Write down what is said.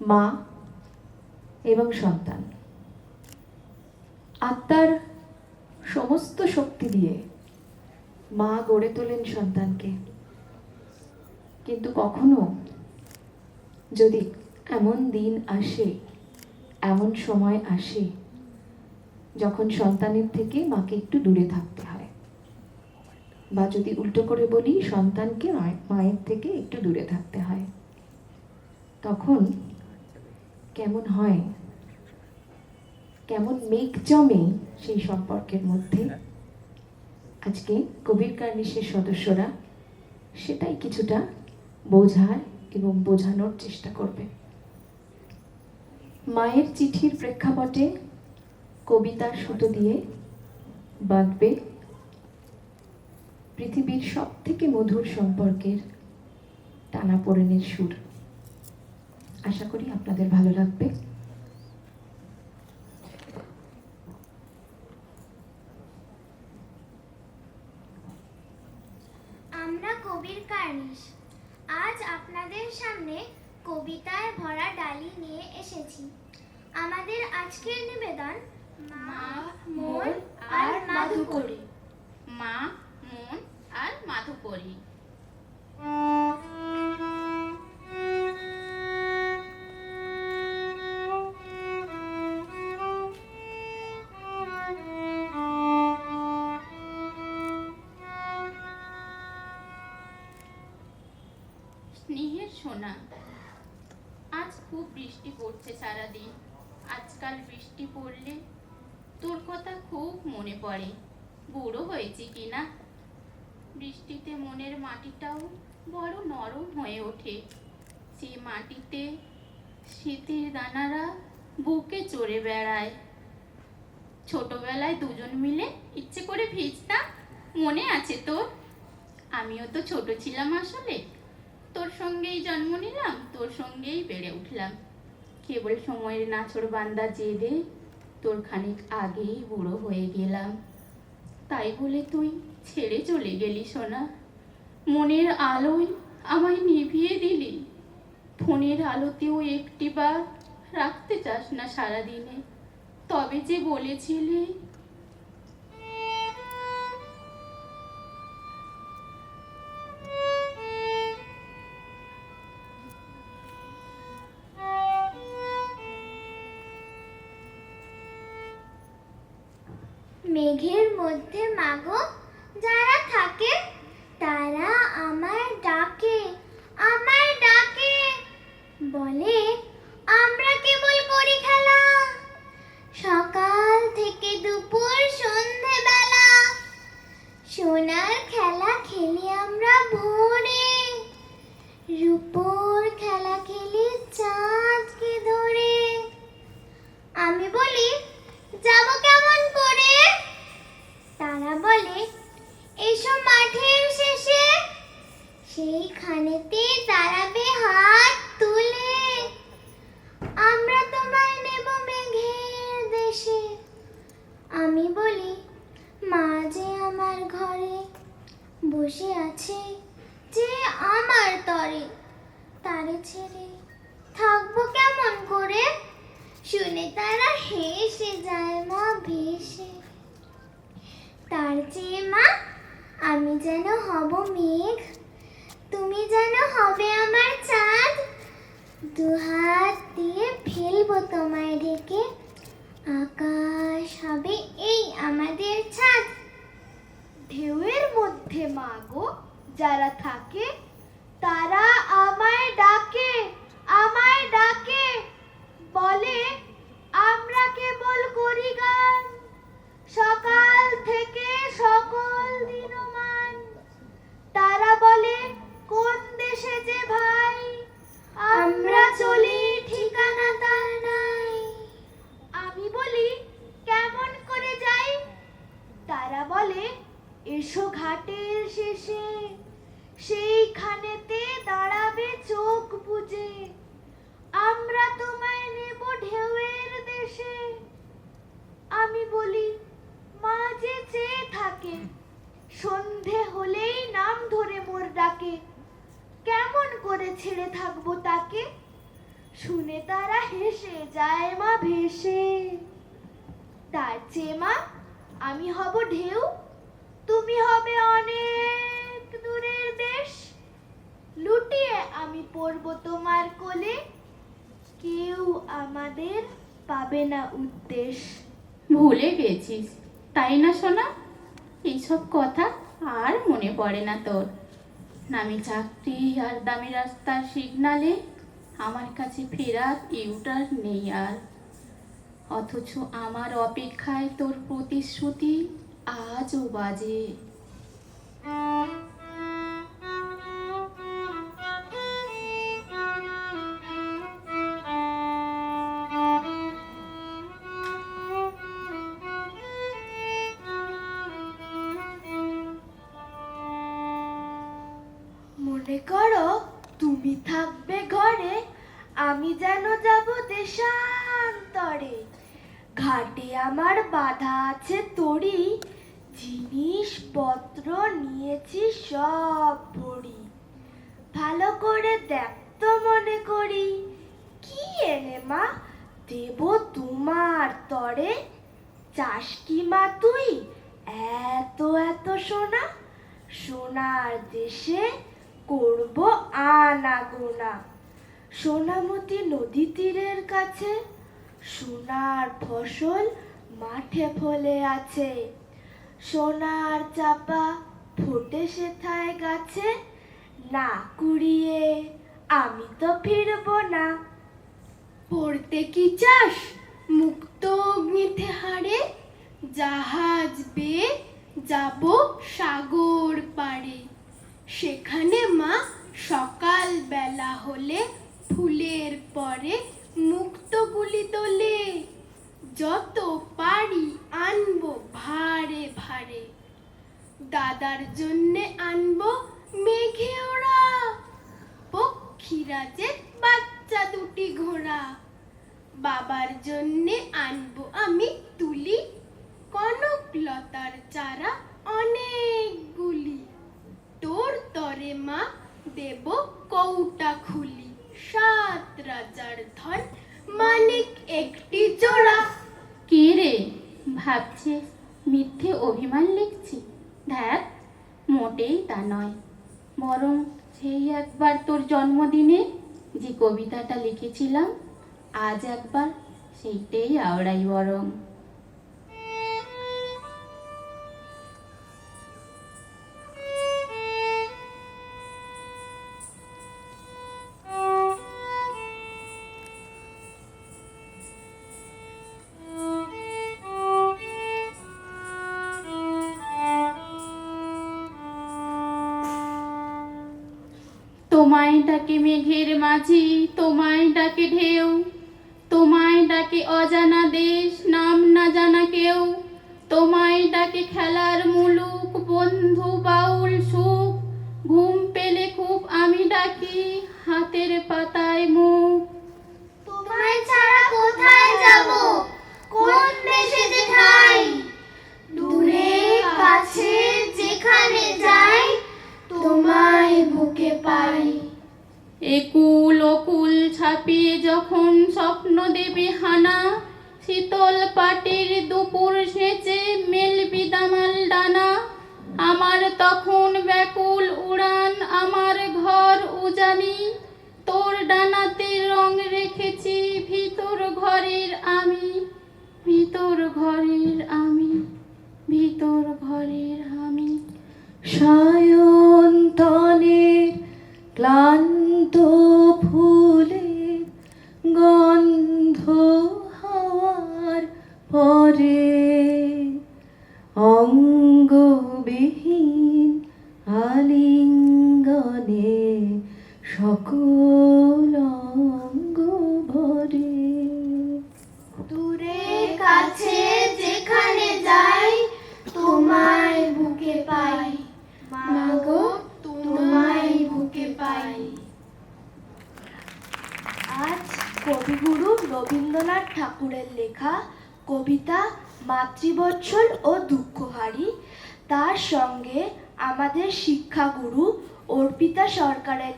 মা এবং সন্তান। আত্মার সমস্ত শক্তি দিয়ে মা গড়ে তোলেন সন্তানকে। কিন্তু কখনো যদি এমন দিন আসে, এমন সময় আসে, যখন সন্তানের থেকে মাকে একটু দূরে থাকতে হয়। বা যদি উল্টো করে বলি, সন্তানকে মায়- মায়ের থেকে একটু দূরে থাকতে হয়। তখন কেমন হয়? কেমন মেঘ জমে সেই সম্পর্কের মধ্যে? আজকে কবির কার্নিশের সদস্যরা সেটাই কিছুটা বোঝার এবং বোঝানোর চেষ্টা করবে। মায়ের চিঠির প্রেক্ষাপটে কবিতার সুতো দিয়ে বাঁধবে পৃথিবীর সব থেকে মধুর সম্পর্কের টানাপোড়েনের সুর। আশা করি আপনাদের ভালো লাগবে। আমরা কবির কার্নিশ। আজ আপনাদের সামনে কবিতায় ভরা ডালি নিয়ে এসেছি। আমাদের আজকের নিবেদন মা মন আর মাধুকরী। মা মন আর মাধুকরী। সোনা আজ খুব বৃষ্টি পড়ছে সারাদিন। আজকাল বৃষ্টি পড়লে তোর কথা খুব মনে পড়ে। বুড়ো হয়েছি কি না? বৃষ্টিতে মনের মাটিটাও বড় নরম হয়ে ওঠে। সেই মাটিতে শীতের দানারা বুকে চড়ে বেড়ায়। ছোটবেলায় দুজন মিলে ইচ্ছে করে ভিজতাম। মনে আছে তোর? আমিও তো ছোট ছিলাম আসলে। তোর সঙ্গেই জন্ম নিলাম, তোর সঙ্গেই বেড়ে উঠলাম। কেবল সময়ের নাছর বান্দা জেদে তোর খানিক আগেই বুড়ো হয়ে গেলাম। তাই বলে তুই ছেড়ে চলে গেলি সোনা। মনের আলোয় আমায় নিভিয়ে দিলি। ফোনের আলোতেও একটি একটিবার রাখতে চাস না সারাদিনে। তবে যে বলেছিলি মেঘের মধ্যে মাগো যারা থাকে তারা আমার ডাকে আমার ডাকে। বলে সেইখানেতে দাঁড়াবে হাত তুলে। আমরা তোমায় নেব মেঘের দেশে। আমি বলি, মা যে আমার ঘরে বসে আছে, যে আমার তরে, তারে ছেড়ে থাকব কেমন করে? শুনে তারা হেসে যায় মা ভেসে। তার চেয়ে মা, আমি যেন হব মেঘ। তুমি যেন হবে আমার চাঁদ? দুহাত দিয়ে ফেলব তোমায় ঢেকে আকাশ হবে এই আমাদের ছাদ ঢেউয়ের মধ্যে মাগো যারা থাকে তারা আমায় ডাকে আমায় ডাকে বলে আমরা কেবল করি গান সকাল থেকে সকল দিনমান তারা বলে কোন দেশে যে ভাই আমরা চলি ঠিকানা তার নাই আমি বলি কেমন করে যাই তারা বলে এসো ঘাটের শেষে সেইখানেতে দাঁড়াবে চোখ বুজে। আমরা তোমায় নেব ঢেউয়ের দেশে। আমি বলি, মা যে চেয়ে থাকে, সন্ধে হলেই নাম ধরে মোর ডাকে। কেমন করে ছেড়ে থাকব তাকে? শুনে তারা হেসে যায় মা ভেসে। তার চেয়ে মা, আমি হব ঢেউ, তুমি হবে অনেক। লুটিয়ে আমি পড়ব তোমার কোলে। কেউ আমাদের পাবে না উদ্দেশ। ভুলে গেছিস, তাই না সোনা? এইসব কথা আর মনে পড়ে না তোর। নামি চাকরি আর দামি রাস্তার সিগনালে আমার কাছে ফেরার ইউটার নেই আর। অথচ আমার অপেক্ষায় তোর প্রতিশ্রুতি আজও বাজে। মনে করো, তুমি থাকবে ঘরে, আমি যেন যাব দেশান্তরে। ঘাটে আমার বাধা আছে তরি, জিনিসপত্র নিয়েছি সব ভরি। ভালো করে দেখ তো মনে করি, কি এনে মা, দেব তোমার তরে। চাস কি মা তুই? এত এত সোনা, সোনার দেশে করব আনা গোনা সোনামতি নদী তীরের কাছে, সোনার ফসল মাঠে ফলে আছে। সোনার চাপা ফোটে সেথায় গাছে, না কুড়িয়ে আমি তো ফিরবো না। পড়তে কি চাস মুক্ত অগ্নিতে হারে? জাহাজ বেয়ে যাব সাগর পাড়ে। সেখানে মা সকাল বেলা হলে ফুলের পরে মুক্ত গুলি তোলে। যত পারি আনব ভারে ভারে। দাদার জন্যে আনব মেঘে ওরা পক্ষীরাজের বাচ্চা দুটি ঘোড়া। বাবার জন্যে আনব আমি তুলি কনকলতার চারা অনেকগুলি তোর তরে মা দেব কৌটা খুলি, সাত রাজার ধন, মানিক একটি জোড়া। কে রে? ভাবছে, মিথ্যে অভিমান লিখছি। ধ্যাত মোটেই তা নয়। বরং সেই একবার তোর জন্মদিনে যে কবিতাটা লিখেছিলাম, আজ একবার সেইটাই আওড়াই বরং। তোমায় ডাকে মেঘের মাঝি, তোমায় ডাকে ঢেউ। তোমায় ডাকে অজানা দেশ, নাম না জানা কেউ। তোমায় ডাকে খেলার মুলুক, বন্ধু, বাউল, সুখ। ঘুম পেলে খুব আমি ডাকি, হাতের পাতায় একুল ওকুল ছাপিয়ে যখন স্বপ্ন দেবে হানা, শীতল পাটির দুপুর সেচে মেলবি দামাল ডানা। আমার তখন ব্যাকুল উড়ান, আমার ঘর উজানি। তোর ডানাতে রং রেখেছি, ভিতর ঘরের আমি। ভিতর ঘরের আমি, ভিতর ঘরের আমি। সায়ন্তনের ক্লান্ত ফুলের গন্ধ হওয়ার পরে অঙ্গবিহীন কবিগুরু রবীন্দ্রনাথ ঠাকুরের লেখা কবিতা মাতৃবৎসল ও দুঃখহারী। তার সঙ্গে আমাদের শিক্ষাগুরু অর্পিতা সরকারের